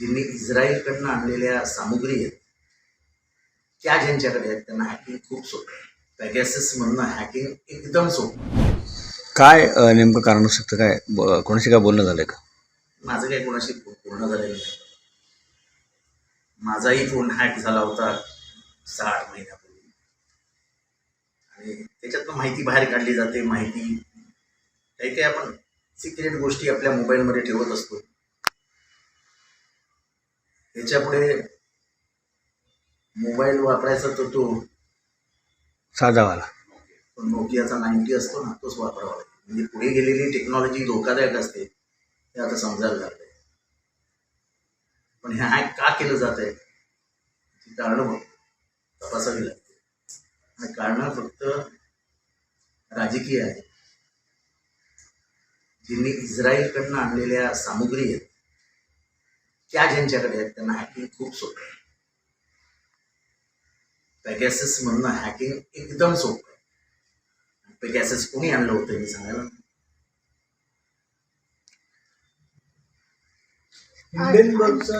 ज्यांनी इस्रायलकडनं आणलेल्या सामुग्री आहेत. त्या ज्यांच्याकडे आहेत त्यांना हॅकिंग खूप सोपं आहे. पॅगॅसिस हॅकिंग एकदम सोपं काय नेमकं कारण असू शकतं काय कोणाशी काय बोलणं झालंय का? माझं काही कोणाशी पूर्ण झालेलं नाही. माझाही फोन हॅक झाला होता सहा आठ महिन्यापूर्वी. आणि त्याच्यातनं माहिती बाहेर काढली जाते माहिती काही काही आपण सिक्रेट गोष्टी आपल्या मोबाईलमध्ये ठेवत असतो. त्याच्यापुढे मोबाईल वापरायचा तर तो साधावाला तो नोकियाचा नाईन्टी असतो ना तोच वापरावा लागेल. म्हणजे पुढे गेलेली टेक्नॉलॉजी धोकादायक असते हे आता समजायला लागलंय. पण हे हॅक का केलं जात आहे ती कारणं तपासावी लागते. आणि कारणं फक्त राजकीय आहे. ज्यांनी इस्रायलकडनं आणलेल्या सामुग्री आहेत. त्या ज्यांच्याकडे आहेत त्यांना हॅकिंग खूप सोपं आहे. पॅगॅसिस म्हणणं हॅकिंग एकदम सोपं आहे. पॅगॅसिस कोणी आणलं होतं मी सांगायला? हिंडेनबर्गचा